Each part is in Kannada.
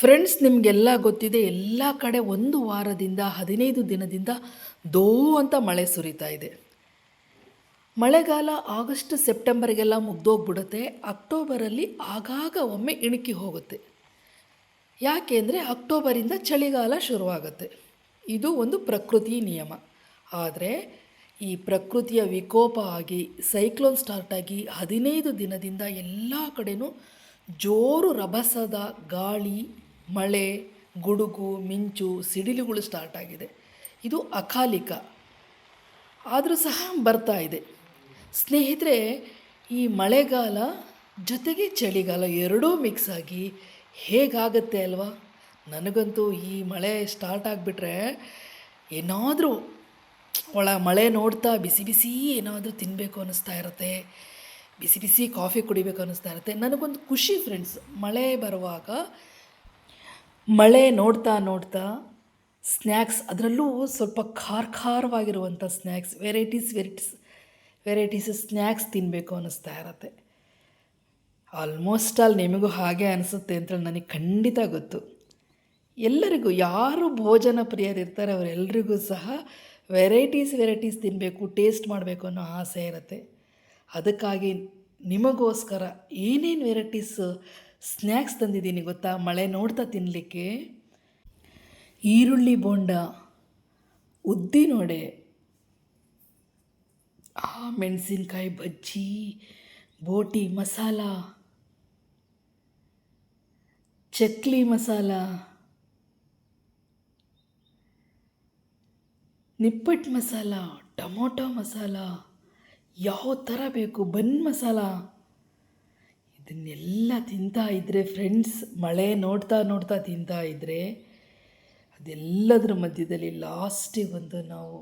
ಫ್ರೆಂಡ್ಸ್ ನಿಮಗೆಲ್ಲ ಗೊತ್ತಿದೆ, ಎಲ್ಲ ಕಡೆ ಒಂದು ವಾರದಿಂದ, ಹದಿನೈದು ದಿನದಿಂದ ದೋ ಅಂತ ಮಳೆ ಸುರಿತಾ ಇದೆ. ಮಳೆಗಾಲ ಆಗಸ್ಟ್, ಸೆಪ್ಟೆಂಬರ್ಗೆಲ್ಲ ಮುಗ್ದೋಗ್ಬಿಡುತ್ತೆ, ಅಕ್ಟೋಬರಲ್ಲಿ ಆಗಾಗ ಒಮ್ಮೆ ಇಣುಕಿ ಹೋಗುತ್ತೆ. ಯಾಕೆ ಅಂದರೆ ಅಕ್ಟೋಬರಿಂದ ಚಳಿಗಾಲ ಶುರುವಾಗುತ್ತೆ. ಇದು ಒಂದು ಪ್ರಕೃತಿ ನಿಯಮ. ಆದರೆ ಈ ಪ್ರಕೃತಿಯ ವಿಕೋಪ ಆಗಿ ಸೈಕ್ಲೋನ್ ಸ್ಟಾರ್ಟ್ ಆಗಿ ಹದಿನೈದು ದಿನದಿಂದ ಎಲ್ಲ ಕಡೆಯೂ ಜೋರು ರಭಸದ ಗಾಳಿ ಮಳೆ, ಗುಡುಗು, ಮಿಂಚು, ಸಿಡಿಲುಗಳು ಸ್ಟಾರ್ಟ್ ಆಗಿದೆ. ಇದು ಅಕಾಲಿಕ. ಆದರೂ ಸಹ ಬರ್ತಾ ಇದೆ. ಸ್ನೇಹಿತರೆ, ಈ ಮಳೆಗಾಲ ಜೊತೆಗೆ ಚಳಿಗಾಲ ಎರಡೂ ಮಿಕ್ಸ್ ಆಗಿ ಹೇಗಾಗತ್ತೆ ಅಲ್ವಾ? ನನಗಂತೂ ಈ ಮಳೆ ಸ್ಟಾರ್ಟ್ ಆಗಿಬಿಟ್ರೆ ಏನಾದರೂ ಒಳ ಮಳೆ ನೋಡ್ತಾ ಬಿಸಿ ಬಿಸಿ ಏನಾದರೂ ತಿನ್ನಬೇಕು ಅನ್ನಿಸ್ತಾ ಇರುತ್ತೆ. ಬಿಸಿ ಬಿಸಿ ಕಾಫಿ ಕುಡಿಬೇಕು ಅನ್ನಿಸ್ತಾ ಇರುತ್ತೆ. ನನಗೊಂದು ಖುಷಿ ಫ್ರೆಂಡ್ಸ್ ಮಳೆ ಬರುವಾಗ ಮಳೆ ನೋಡ್ತಾ ನೋಡ್ತಾ ಸ್ನ್ಯಾಕ್ಸ್ ಅದರಲ್ಲೂ ಸ್ವಲ್ಪ ಖಾರ ಖಾರವಾಗಿರುವಂಥ snacks, varieties varieties varieties snacks ತಿನ್ನಬೇಕು ಅನ್ನಿಸ್ತಾ ಇರತ್ತೆ. ಆಲ್ಮೋಸ್ಟ್ ಆಲ್ ನಿಮಗೂ ಹಾಗೆ ಅನಿಸುತ್ತೆ ಅಂತೇಳಿ ನನಗೆ ಖಂಡಿತ ಗೊತ್ತು. ಎಲ್ಲರಿಗೂ, ಯಾರು ಭೋಜನ ಪ್ರಿಯರಿರ್ತಾರೆ ಅವರೆಲ್ಲರಿಗೂ ಸಹ ವೆರೈಟೀಸ್ ವೆರೈಟೀಸ್ ತಿನ್ನಬೇಕು ಟೇಸ್ಟ್ ಮಾಡಬೇಕು ಅನ್ನೋ ಆಸೆ ಇರುತ್ತೆ. ಅದಕ್ಕಾಗಿ ನಿಮಗೋಸ್ಕರ ಏನೇನು ವೆರೈಟೀಸ್ ಸ್ನ್ಯಾಕ್ಸ್ ತಂದಿದ್ದೀನಿ ಗೊತ್ತಾ? ಮಳೆ ನೋಡ್ತಾ ತಿನ್ನಲಿಕ್ಕೆ ಈರುಳ್ಳಿ ಬೋಂಡ ಉದ್ದಿನೊಡೆ ಆ ಮೆಣಸಿನ್ಕಾಯಿ ಬಜ್ಜಿ, ಬೋಟಿ ಮಸಾಲ, ಚಕ್ಲಿ ಮಸಾಲ ನಿಪ್ಪಟ್ಟು ಮಸಾಲ, ಟೊಮೊಟೊ ಮಸಾಲ, ಯಾವ ಥರ ಬೇಕು? ಬನ್ ಮಸಾಲ. ಇದನ್ನೆಲ್ಲ ತಿಂತಾ ಇದ್ದರೆ ಫ್ರೆಂಡ್ಸ್ ಮಳೆ ನೋಡ್ತಾ ನೋಡ್ತಾ ತಿಂತಾ ಇದ್ದರೆ ಅದೆಲ್ಲದರ ಮಧ್ಯದಲ್ಲಿ ಲಾಸ್ಟಿಗೆ ಒಂದು ನಾವು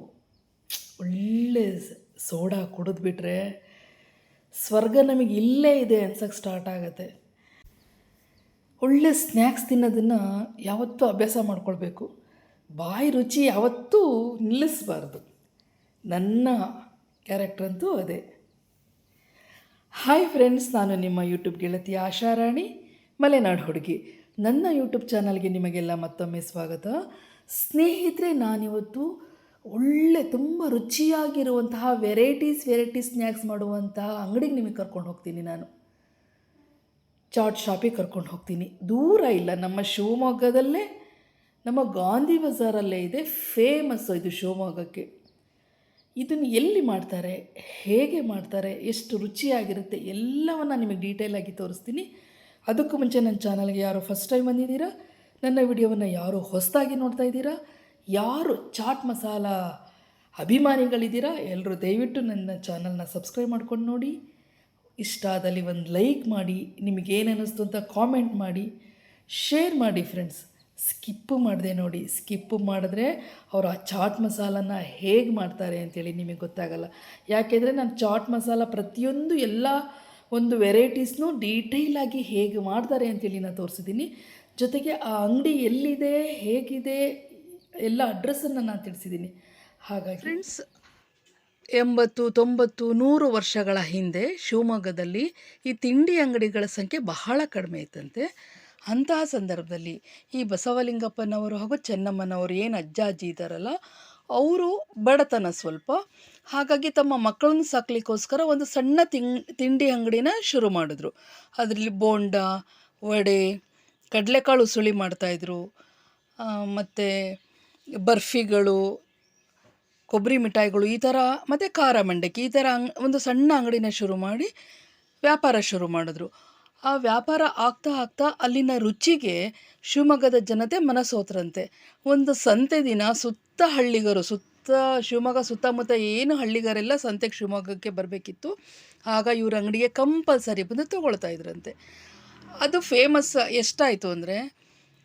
ಒಳ್ಳೆ ಸೋಡಾ ಕುಡಿದ್ಬಿಟ್ರೆ ಸ್ವರ್ಗ ನಮಗೆ ಇಲ್ಲೇ ಇದೆ ಅನ್ಸೋಕ್ಕೆ ಸ್ಟಾರ್ಟ್ ಆಗುತ್ತೆ. ಒಳ್ಳೆ ಸ್ನ್ಯಾಕ್ಸ್ ತಿನ್ನೋದನ್ನು ಯಾವತ್ತೂ ಅಭ್ಯಾಸ ಮಾಡ್ಕೊಳ್ಬೇಕು. ಬಾಯಿ ರುಚಿ ಯಾವತ್ತೂ ನಿಲ್ಲಿಸಬಾರ್ದು. ನನ್ನ ಕ್ಯಾರೆಕ್ಟ್ರಂತೂ ಅದೇ. ಹಾಯ್ ಫ್ರೆಂಡ್ಸ್ ನಾನು ನಿಮ್ಮ ಯೂಟ್ಯೂಬ್ ಗೆಳತಿ ಆಶಾರಾಣಿ ಮಲೆನಾಡು ಹುಡುಗಿ. ನನ್ನ ಯೂಟ್ಯೂಬ್ ಚಾನಲ್ಗೆ ನಿಮಗೆಲ್ಲ ಮತ್ತೊಮ್ಮೆ ಸ್ವಾಗತ. ಸ್ನೇಹಿತರೆ, ನಾನಿವತ್ತು ಒಳ್ಳೆ, ತುಂಬ ರುಚಿಯಾಗಿರುವಂತಹ ವೆರೈಟೀಸ್ ವೆರೈಟಿ ಸ್ನ್ಯಾಕ್ಸ್ ಮಾಡುವಂತಹ ಅಂಗಡಿಗೆ ನಿಮಗೆ ಕರ್ಕೊಂಡು ಹೋಗ್ತೀನಿ ನಾನು. ಚಾಟ್ ಶಾಪಿಗೆ ಕರ್ಕೊಂಡು ಹೋಗ್ತೀನಿ. ದೂರ ಇಲ್ಲ, ನಮ್ಮ ಶಿವಮೊಗ್ಗದಲ್ಲೇ, ನಮ್ಮ ಗಾಂಧಿ ಬಜಾರಲ್ಲೇ ಇದೆ ಫೇಮಸ್ಸು ಇದು ಶಿವಮೊಗ್ಗಕ್ಕೆ. ಇದನ್ನು ಎಲ್ಲಿ ಮಾಡ್ತಾರೆ, ಹೇಗೆ ಮಾಡ್ತಾರೆ, ಎಷ್ಟು ರುಚಿಯಾಗಿರುತ್ತೆ ಎಲ್ಲವನ್ನು ನಿಮಗೆ ಡೀಟೇಲಾಗಿ ತೋರಿಸ್ತೀನಿ. ಅದಕ್ಕೂ ಮುಂಚೆ ನನ್ನ ಚಾನಲ್ಗೆ ಯಾರು ಫಸ್ಟ್ ಟೈಮ್ ಬಂದಿದ್ದೀರಾ, ನನ್ನ ವಿಡಿಯೋವನ್ನು ಯಾರು ಹೊಸದಾಗಿ ನೋಡ್ತಾ ಇದ್ದೀರಾ, ಯಾರು ಚಾಟ್ ಮಸಾಲ ಅಭಿಮಾನಿಗಳಿದ್ದೀರಾ ಎಲ್ಲರೂ ದಯವಿಟ್ಟು ನನ್ನ ಚಾನಲ್ನ ಸಬ್ಸ್ಕ್ರೈಬ್ ಮಾಡ್ಕೊಂಡು ನೋಡಿ. ಇಷ್ಟ ಆದಲ್ಲಿ ಒಂದು ಲೈಕ್ ಮಾಡಿ, ನಿಮಗೇನು ಅನ್ನಿಸ್ತು ಅಂತ ಕಾಮೆಂಟ್ ಮಾಡಿ ಶೇರ್ ಮಾಡಿ ಫ್ರೆಂಡ್ಸ್ ಸ್ಕಿಪ್ಪು ಮಾಡಿದೆ ನೋಡಿ. ಸ್ಕಿಪ್ಪು ಮಾಡಿದ್ರೆ ಅವರು ಆ ಚಾಟ್ ಮಸಾಲನ ಹೇಗೆ ಮಾಡ್ತಾರೆ ಅಂತೇಳಿ ನಿಮಗೆ ಗೊತ್ತಾಗಲ್ಲ. ಯಾಕೆಂದರೆ ನಾನು ಚಾಟ್ ಮಸಾಲ ಪ್ರತಿಯೊಂದು ಎಲ್ಲ ಒಂದು ವೆರೈಟೀಸ್ನೂ ಡೀಟೇಲಾಗಿ ಹೇಗೆ ಮಾಡ್ತಾರೆ ಅಂತೇಳಿ ನಾನು ತೋರಿಸಿದ್ದೀನಿ. ಜೊತೆಗೆ ಆ ಅಂಗಡಿ ಎಲ್ಲಿದೆ, ಹೇಗಿದೆ, ಎಲ್ಲ ಅಡ್ರೆಸ್ಸನ್ನು ನಾನು ತಿಳಿಸಿದ್ದೀನಿ. ಹಾಗಾಗಿ ಫ್ರೆಂಡ್ಸ್, ಎಂಬತ್ತು, ತೊಂಬತ್ತು, ನೂರು ವರ್ಷಗಳ ಹಿಂದೆ ಶಿವಮೊಗ್ಗದಲ್ಲಿ ಈ ತಿಂಡಿ ಅಂಗಡಿಗಳ ಸಂಖ್ಯೆ ಬಹಳ ಕಡಿಮೆ ಇತ್ತಂತೆ. ಅಂತಹ ಸಂದರ್ಭದಲ್ಲಿ ಈ ಬಸವಲಿಂಗಪ್ಪನವರು ಹಾಗೂ ಚೆನ್ನಮ್ಮನವರು ಏನು ಅಜ್ಜ ಅಜ್ಜಿ ಇದ್ದಾರಲ್ಲ, ಅವರು ಬಡತನ ಸ್ವಲ್ಪ. ಹಾಗಾಗಿ ತಮ್ಮ ಮಕ್ಕಳನ್ನು ಸಾಕ್ಲಿಕ್ಕೋಸ್ಕರ ಒಂದು ಸಣ್ಣ ತಿಂಗ್, ತಿಂಡಿ ಅಂಗಡಿನ ಶುರು ಮಾಡಿದ್ರು. ಅದರಲ್ಲಿ ಬೋಂಡ, ವಡೆ, ಕಡಲೆಕಾಳು ಸುಳಿ ಮಾಡ್ತಾಯಿದ್ರು ಮತ್ತು ಬರ್ಫಿಗಳು, ಕೊಬ್ಬರಿ ಮಿಠಾಯಿಗಳು, ಈ ಥರ ಮತ್ತು ಖಾರ ಮಂಡಕ್ಕಿ, ಈ ಥರ ಅಂಗ್, ಒಂದು ಸಣ್ಣ ಅಂಗಡಿನ ಶುರು ಮಾಡಿ ವ್ಯಾಪಾರ ಶುರು ಮಾಡಿದ್ರು. ಆ ವ್ಯಾಪಾರ ಆಗ್ತಾ ಆಗ್ತಾ ಅಲ್ಲಿನ ರುಚಿಗೆ ಶಿವಮೊಗ್ಗದ ಜನತೆ ಮನಸೋತ್ರಂತೆ. ಒಂದು ಸಂತೆ ದಿನ ಸುತ್ತ ಹಳ್ಳಿಗರು, ಸುತ್ತ ಶಿವಮೊಗ್ಗ, ಸುತ್ತಮುತ್ತ ಏನು ಹಳ್ಳಿಗರೆಲ್ಲ ಸಂತೆಗೆ ಶಿವಮೊಗ್ಗಕ್ಕೆ ಬರಬೇಕಿತ್ತು. ಆಗ ಇವ್ರ ಅಂಗಡಿಗೆ ಕಂಪಲ್ಸರಿ ಬಂದು ತೊಗೊಳ್ತಾ ಇದ್ರಂತೆ. ಅದು ಫೇಮಸ್ ಎಷ್ಟಾಯಿತು ಅಂದರೆ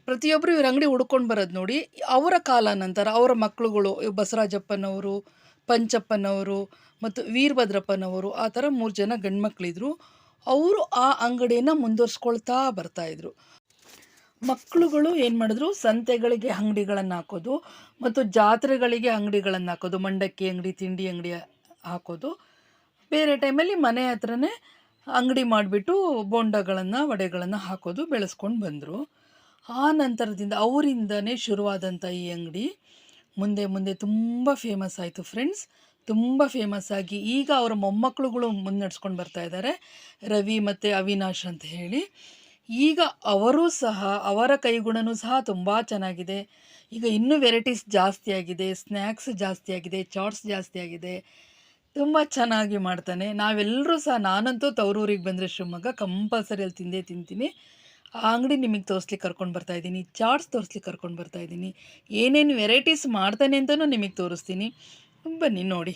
ಪ್ರತಿಯೊಬ್ಬರು ಇವ್ರ ಅಂಗಡಿ ಹುಡ್ಕೊಂಡು ಬರೋದು ನೋಡಿ, ಅವರ ಕಾಲ ನಂತರ ಅವರ ಮಕ್ಕಳುಗಳು ಬಸವರಾಜಪ್ಪನವರು, ಪಂಚಪ್ಪನವರು ಮತ್ತು ವೀರಭದ್ರಪ್ಪನವರು, ಆ ಥರ ಮೂರು ಜನ ಗಂಡ್ಮಕ್ಳಿದ್ರು. ಅವರು ಆ ಅಂಗಡಿಯನ್ನು ಮುಂದುವರ್ಸ್ಕೊಳ್ತಾ ಬರ್ತಾಯಿದ್ರು ಮಕ್ಕಳುಗಳು ಏನು ಮಾಡಿದ್ರು, ಸಂತೆಗಳಿಗೆ ಅಂಗಡಿಗಳನ್ನು ಹಾಕೋದು ಮತ್ತು ಜಾತ್ರೆಗಳಿಗೆ ಅಂಗಡಿಗಳನ್ನು ಹಾಕೋದು, ಮಂಡಕ್ಕಿ ಅಂಗಡಿ, ತಿಂಡಿ ಅಂಗಡಿ ಹಾಕೋದು. ಬೇರೆ ಟೈಮಲ್ಲಿ ಮನೆ ಹತ್ರನೇ ಅಂಗಡಿ ಮಾಡಿಬಿಟ್ಟು ಬೋಂಡಗಳನ್ನು, ವಡೆಗಳನ್ನು ಹಾಕೋದು ಬೆಳೆಸ್ಕೊಂಡು ಬಂದರು. ಆ ನಂತರದಿಂದ ಅವರಿಂದನೇ ಶುರುವಾದಂಥ ಈ ಅಂಗಡಿ ಮುಂದೆ ಮುಂದೆ ತುಂಬ ಫೇಮಸ್ ಆಯಿತು ಫ್ರೆಂಡ್ಸ್ ತುಂಬ ಫೇಮಸ್ ಆಗಿ ಈಗ ಅವರ ಮೊಮ್ಮಕ್ಕಳುಗಳು ಮುನ್ನಡೆಸ್ಕೊಂಡು ಬರ್ತಾ ಇದ್ದಾರೆ ರವಿ ಮತ್ತು ಅವಿನಾಶ್ ಅಂತ ಹೇಳಿ. ಈಗ ಅವರೂ ಸಹ, ಅವರ ಕೈಗುಣನೂ ಸಹ ತುಂಬ ಚೆನ್ನಾಗಿದೆ. ಈಗ ಇನ್ನೂ ವೆರೈಟೀಸ್ ಜಾಸ್ತಿ ಆಗಿದೆ ಸ್ನ್ಯಾಕ್ಸ್ ಜಾಸ್ತಿ ಆಗಿದೆ ಚಾಟ್ಸ್ ಜಾಸ್ತಿ ಆಗಿದೆ. ತುಂಬ ಚೆನ್ನಾಗಿ ಮಾಡ್ತಾನೆ. ನಾವೆಲ್ಲರೂ ಸಹ, ನಾನಂತೂ ತವರೂರಿಗೆ ಬಂದರೆ ಶಿವಮೊಗ್ಗ ಕಂಪಲ್ಸರಿಯಲ್ಲಿ ತಿಂದೇ ತಿಂತೀನಿ. ಆ ಅಂಗಡಿ ನಿಮಗೆ ತೋರಿಸ್ಲಿಕ್ಕೆ ಕರ್ಕೊಂಡು ಬರ್ತಾ ಇದ್ದೀನಿ. ಚಾಟ್ಸ್ ತೋರಿಸ್ಲಿಕ್ಕೆ ಕರ್ಕೊಂಡು ಬರ್ತಾ ಇದ್ದೀನಿ. ಏನೇನು ವೆರೈಟೀಸ್ ಮಾಡ್ತಾನೆ ಅಂತಲೂ ನಿಮಗೆ ತೋರಿಸ್ತೀನಿ. ಬನ್ನಿ ನೋಡಿ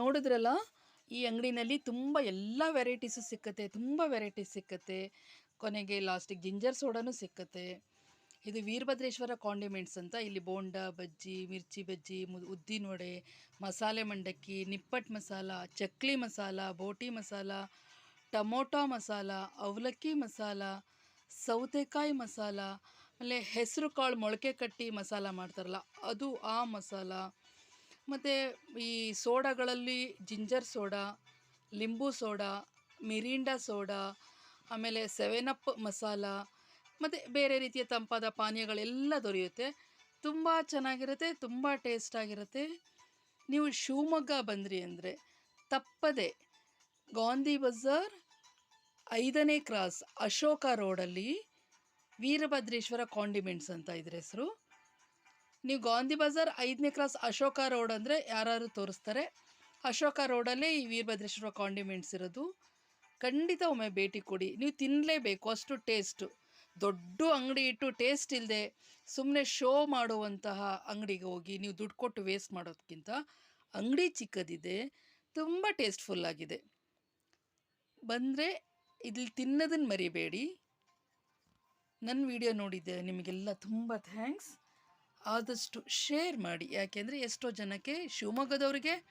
ನೋಡಿದ್ರಲ್ಲ, ಈ ಅಂಗಡಿನಲ್ಲಿ ತುಂಬ ಎಲ್ಲ ವೆರೈಟೀಸು ಸಿಕ್ಕತ್ತೆ, ತುಂಬ ವೆರೈಟೀಸ್ ಸಿಕ್ಕತ್ತೆ. ಕೊನೆಗೆ ಲಾಸ್ಟಿಗೆ ಜಿಂಜರ್ ಸೋಡಾನು ಸಿಕ್ಕತ್ತೆ. ಇದು ವೀರಭದ್ರೇಶ್ವರ ಕಾಂಡಿಮೆಂಟ್ಸ್ ಅಂತ, ಇಲ್ಲಿ ಬೋಂಡ, ಬಜ್ಜಿ, ಮಿರ್ಚಿ ಬಜ್ಜಿ ಉದ್ದಿನ ವಡೆ, ಮಸಾಲೆ ಮಂಡಕ್ಕಿ ನಿಪ್ಪಟ್ಟು ಮಸಾಲ, ಚಕ್ಲಿ ಮಸಾಲ, ಬೋಟಿ ಮಸಾಲ, ಟಮೋಟೊ ಮಸಾಲ, ಅವಲಕ್ಕಿ ಮಸಾಲ, ಸೌತೆಕಾಯಿ ಮಸಾಲ, ಆಮೇಲೆ ಹೆಸರು ಕಾಳು ಮೊಳಕೆ ಕಟ್ಟಿ ಮಸಾಲ ಮಾಡ್ತಾರಲ್ಲ, ಅದು ಆ ಮಸಾಲ. ಮತ್ತು ಈ ಸೋಡಾಗಳಲ್ಲಿ ಜಿಂಜರ್ ಸೋಡಾ, ಲಿಂಬು ಸೋಡಾ, ಮಿರಿಂಡಾ ಸೋಡಾ, ಆಮೇಲೆ ಸೆವೆನ್ ಅಪ್ ಮಸಾಲ, ಮತ್ತು ಬೇರೆ ರೀತಿಯ ತಂಪಾದ ಪಾನೀಯಗಳೆಲ್ಲ ದೊರೆಯುತ್ತೆ. ತುಂಬ ಚೆನ್ನಾಗಿರುತ್ತೆ, ತುಂಬ ಟೇಸ್ಟಾಗಿರುತ್ತೆ. ನೀವು ಶಿವಮೊಗ್ಗ ಬಂದ್ರಿ ಅಂದರೆ ತಪ್ಪದೆ ಗಾಂಧಿ ಬಜಾರ್ ಐದನೇ ಕ್ರಾಸ್ ಅಶೋಕ ರೋಡಲ್ಲಿ ವೀರಭದ್ರೇಶ್ವರ ಕಾಂಡಿಮೆಂಟ್ಸ್ ಅಂತ ಇದ್ರ ಹೆಸರು. ನೀವು ಗಾಂಧಿ ಬಜಾರ್ ಐದನೇ ಕ್ರಾಸ್ ಅಶೋಕ ರೋಡ್ ಅಂದರೆ ಯಾರು ತೋರಿಸ್ತಾರೆ. ಅಶೋಕ ರೋಡಲ್ಲೇ ಈ ವೀರಭದ್ರೇಶ್ವರ ಕಾಂಡಿಮೆಂಟ್ಸ್ ಇರೋದು. ಖಂಡಿತ ಒಮ್ಮೆ ಭೇಟಿ ಕೊಡಿ. ನೀವು ತಿನ್ನಲೇಬೇಕು ಅಷ್ಟು ಟೇಸ್ಟು ದೊಡ್ಡ ಅಂಗಡಿ ಇಟ್ಟು ಟೇಸ್ಟ್ ಇಲ್ಲದೆ ಸುಮ್ಮನೆ ಶೋ ಮಾಡುವಂತಹ ಅಂಗಡಿಗೆ ಹೋಗಿ ನೀವು ದುಡ್ಡು ಕೊಟ್ಟು ವೇಸ್ಟ್ ಮಾಡೋದಕ್ಕಿಂತ ಅಂಗಡಿ ಚಿಕ್ಕದಿದೆ, ತುಂಬ ಟೇಸ್ಟ್ಫುಲ್ ಆಗಿದೆ. ಬಂದರೆ ಇಲ್ಲಿ ತಿನ್ನೋದನ್ನು ಮರಿಬೇಡಿ. ನನ್ನ ವಿಡಿಯೋ ನೋಡಿದ್ದೆ, ನಿಮಗೆಲ್ಲ ತುಂಬ ಥ್ಯಾಂಕ್ಸ್ ಆದಷ್ಟು ಶೇರ್ ಮಾಡಿ. ಯಾಕೆಂದರೆ ಎಷ್ಟೋ ಜನಕ್ಕೆ ಶಿವಮೊಗ್ಗದವ್ರಿಗೆ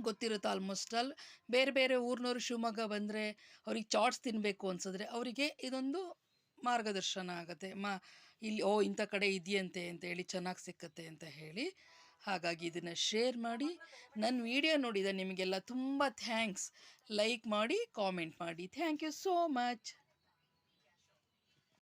ಗೊತ್ತಿರುತ್ತೆ ಆಲ್ಮೋಸ್ಟ್ ಆಲ್ ಬೇರೆ ಬೇರೆ ಊರಿನವ್ರು ಶಿವಮೊಗ್ಗ ಬಂದರೆ ಅವ್ರಿಗೆ ಚಾಟ್ಸ್ ತಿನ್ನಬೇಕು ಅನ್ಸಿದ್ರೆ ಅವರಿಗೆ ಇದೊಂದು ಮಾರ್ಗದರ್ಶನ ಆಗುತ್ತೆ. ಮಾ, ಇಲ್ಲಿ, ಓ, ಇಂಥ ಕಡೆ ಇದೆಯಂತೆ ಅಂತ ಹೇಳಿ ಚೆನ್ನಾಗಿ ಸಿಕ್ಕತ್ತೆ ಅಂತ ಹೇಳಿ. ಹಾಗಾಗಿ ಇದನ್ನು ಶೇರ್ ಮಾಡಿ. ನನ್ನ ವಿಡಿಯೋ ನೋಡಿದ ನಿಮಗೆಲ್ಲ ತುಂಬ ಥ್ಯಾಂಕ್ಸ್ ಲೈಕ್ ಮಾಡಿ ಕಾಮೆಂಟ್ ಮಾಡಿ. Thank you so much